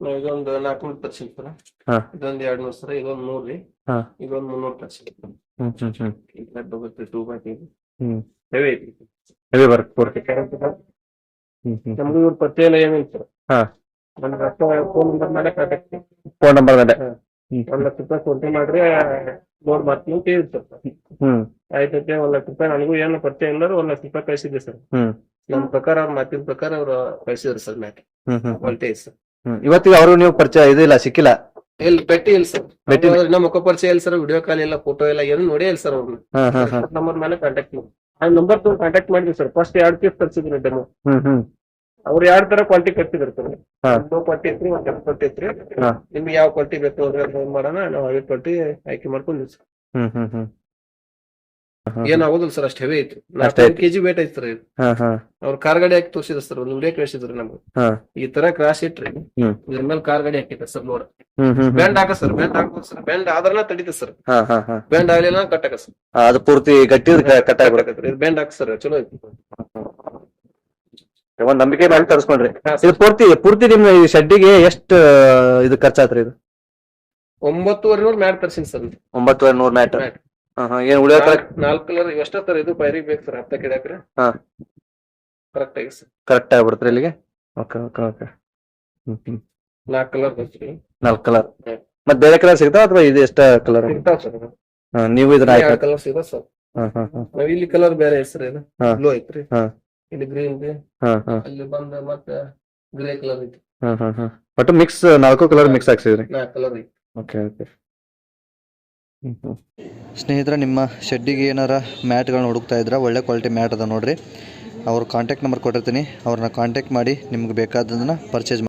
ಇದೊಂದು ನಾಲ್ಕುನೂರು ಸರ್ ಹಾ. ಇದೊಂದ್ ಎರಡ್ ನೂರು ಸರ ಇದೊಂದ್ ನೂರ್ ರೀ. ಇದೊಂದ್ ಮುನ್ನೂರು ಹ್ಮ್ ಹ್ಮ್ ಹ್ಮ್. ಟೂ ಬಾಟಿ ಹ್ಮ್. ಹೆವಿ ಐತಿ. ಹೆವಿ ವರ್ಕ್ ಪೂರ್ತಿ ನಮ್ದು ಇವ್ರ ಪತ್ತೆ ಎಲ್ಲ ಏನಿಲ್ಲ ಸರ್ ನನ್ನ ಒಂದ್ ಫೋನ್ ನಂಬರ್ ಮೇಲೆ ಕಾಂಟ್ಯಾಕ್ಟ್ ಫೋನ್ ನಂಬರ್ ಮೇಲೆ. ಒಂದ್ ಲಕ್ಷ ರೂಪಾಯಿ ಫೋನ್ ಪೇ ಮಾಡ್ರಿ ನೋಡ್ ಮಾಡ್ತೀನಿ ಅಂತ ಹೇಳಿ ಸರ್ ಆಯ್ತೈತೆ ಒಂದ್ ಲಕ್ಷ ರೂಪಾಯಿ ನನಗೂ ಏನು ಪರಿಚಯ ಇಲ್ಲ ಒಂದ್ ಲಕ್ಷ ರೂಪಾಯಿ ಕಳಿಸಿದ್ದೆ ಸರ್. ನಮ್ ಪ್ರಕಾರ ಅವ್ರ ಮಾತಿನ ಪ್ರಕಾರ ಅವ್ರು ಕಳಿಸಿದ್ರು ಸರ್ ಮ್ಯಾಟ್ ಹ್ಮ್ ಹ್ಮ್ ಕ್ವಾಲಿಟಿ ಸರ್. ಇವತ್ತಿಗೆ ಅವರು ನೀವು ಪರಿಚಯ ಇದಿಲ್ಲ ಸಿಕ್ಕಿಲ್ಲ? ಎಲ್ಲಿ ಭೇಟಿ ಇಲ್ಲ ಸರ್. ಇಲ್ಲ. ನಮ್ಮ ಮುಖ ಪರಿಚಯ ಇಲ್ಲ ಸರ್ ವಿಡಿಯೋ ಕಾಲ್ ಇಲ್ಲ ಫೋಟೋ ಇಲ್ಲ ಏನು ನೋಡೇ ಇಲ್ಲ ಸರ್ ಅವ್ರನ್ನ ಹಾ ಹಾ ಹಾ ನಂಬರ್ ಮೇಲೆ ಕಾಂಟ್ಯಾಕ್ಟ್ ಮಾಡಿ ಆ ನಂಬರ್ ತುಂಬ ಕಾಂಟ್ಯಾಕ್ಟ್ ಮಾಡಿದ್ವಿ ಸರ್. ಫಸ್ಟ್ ಎರಡು ಪೀಸ್ ತರಿಸಿದ್ರು ಡೆಮೋ ಹ್ಮ್ ಹ್ಮ್. ಅವ್ರು ಎರಡ್ ತರ ಕ್ವಾಲಿಟಿ ಕಟ್ಟಿದ್ರು ಸರ್. ಹಾ. ಒಂದು ಕ್ವಾಲಿಟಿ ಐತ್ರಿ ಒಂದ್ ಕೆಂಪು ಕ್ವಾಲಿಟಿ ಐತ್ರಿ ಹಾ. ನಿಮ್ಗೆ ಯಾವ ಕ್ವಾಲಿಟಿ ಬೇಕು ಅದ್ರ ಫೋನ್ ಮಾಡೋಣ ನಾವು ಅವೇ ಕ್ವಾಲಿಟಿ ಆಯ್ಕೆ ಮಾಡ್ಕೊಂಡ್ವಿ ಸರ್. ಹ್ಮ್ ಹ್ಮ್ ಹ್ಮ್. ಹಾ, ಏನ್ ಆಗೋದಿಲ್ಲ ಸರ್ ಅಷ್ಟ್ ಹೆವಿ ಐತಿ. ಐತಿ. ಕೆಜಿ ವೇಟ್ ಐತಿ ಸರ್. ಅವ್ರ ಕಾರ್ ಗಾಡಿ ಹಾಕಿ ತೋರ್ಸಿದ್ರು ಸರ್? ಒಂದು ವಿಡಿಯೋ ಕಳಿಸಿದ್ರು ನಮ್ಗೆ. ಈ ತರ ಕ್ರಾಸ್ ಇಟ್ರಿ. ಇದ್ರ ಮೇಲೆ ಕಾರ್ ಗಾಡಿ ಹಾಕಿದೆ ಸರ್ ನೋಡಿ. ಬ್ಯಾಂಡ್ ಹಾಕ ಸರ್ ಬ್ಯಾಂಡ್ ಹಾಕ್ಬೋದು ಸರ್ ಬ್ಯಾಂಡ್ ಆದ್ರನ ತಡಿತ ಸರ್. ಬೆಂಡ್ ಆಗ್ಲಿಲ್ಲ ಕಟ್ಟಕ ಸರ್. ಅದು ಪೂರ್ತಿ ಗಟ್ಟಿ ಕಟ್ ಆಗ್ಬಿಡುತ್ತೆ. ಇದು ಬ್ಯಾಂಡ್ ಹಾಕ್ ಸರ್ ಚಲೋ ಐತಿ. ಒಂದ್ ನಂಬಿಕೆ ಮೇಲೆ ತರಿಸ್ಕೊಂಡ್ರಿ. ಇದು ಪೂರ್ತಿ ಪೂರ್ತಿ ನಿಮ್ ಈ ಶೆಡ್ಡಿಗೆ ಎಷ್ಟು ಇದು ಖರ್ಚಾತ್ರಿ ಇದು? ಒಂಬತ್ತುವರೆ ನೂರು ಮ್ಯಾಟ್ ತರ್ಸಿನಿ ಸರ್. ಒಂಬತ್ತುವರೆ ನೂರ್ ಮ್ಯಾಟ್. ಏನ್ ಉಳಿಯೋ ನಾಲ್ಕು ಕಲರ್ ಎಷ್ಟ ತರ ಇದು ಪೈರಿಗೆ ಬೇಕು ಸರ್ ಹತ್ತ ಕಿಡಕ್ರೆ ಹಾ. ಕರೆಕ್ಟ್ ಆಗಿ ಸರ್ ಕರೆಕ್ಟ್ ಆಗ್ಬಿಡುತ್ತೆ ಇಲ್ಲಿಗೆ? ಓಕೆ ಓಕೆ ಓಕೆ ನಾಲ್ಕು ಕಲರ್ ಬರ್ತೀವಿ ನಾಲ್ಕು ಕಲರ್ ಮತ್ತೆ ಮತ್ ಬೇರೆ ಕಲರ್ ಸಿಗ್ತಾವ ಅಥವಾ ಇದು ಎಷ್ಟ ಕಲರ್ ಸಿಗ್ತಾವ ಸರ್ ನೀವು ಇದನ್ನ ಆಯ್ಕೆ ಕಲರ್ ಸಿಗ್ತಾವ ಸರ್ ಹಾ ಹಾ ಹಾ. ನಾವ್ ಇಲ್ಲಿ ಕಲರ್ ಬೇರೆ ಹೆಸರು ಏನು ಹಾ. ಬ್ಲೂ ಐತ್ರಿ. ಹಾ. ಇಲ್ಲಿ ಗ್ರೀನ್ ಇದೆ. ಹಾ ಹಾ. ಅಲ್ಲಿ ಬಂದ ಮತ್ತೆ ಗ್ರೇ ಕಲರ್ ಐತಿ. ಹಾ ಹಾ ಹಾ. ಒಟ್ಟು ಮಿಕ್ಸ್ ನಾಲ್ಕು ಕಲರ್ ಮಿಕ್ಸ್ ಹಾಕ್ಸಿದ್ರಿ. ನಾಲ್ಕು ಕಲರ್ ಐತಿ. ಓಕೆ ಓಕೆ ಸ್ನೇಹಿತರೆ, ನಿಮ್ಮ ಶೆಡ್ಡಿಗೆ ಏನಾರ ಮ್ಯಾಟ್ಗಳನ್ನ ಹುಡುಕ್ತಾ ಇದ್ರೆ? ಒಳ್ಳೆ ಕ್ವಾಲಿಟಿ ಮ್ಯಾಟ್ ಅದ ನೋಡ್ರಿ. ಅವ್ರ ಕಾಂಟ್ಯಾಕ್ಟ್ ನಂಬರ್ ಕೊಟ್ಟಿರ್ತೀನಿ. ಅವ್ರನ್ನ ಕಾಂಟ್ಯಾಕ್ಟ್ ಮಾಡಿ ನಿಮ್ಗೆ ಬೇಕಾದದನ್ನು ಪರ್ಚೇಸ್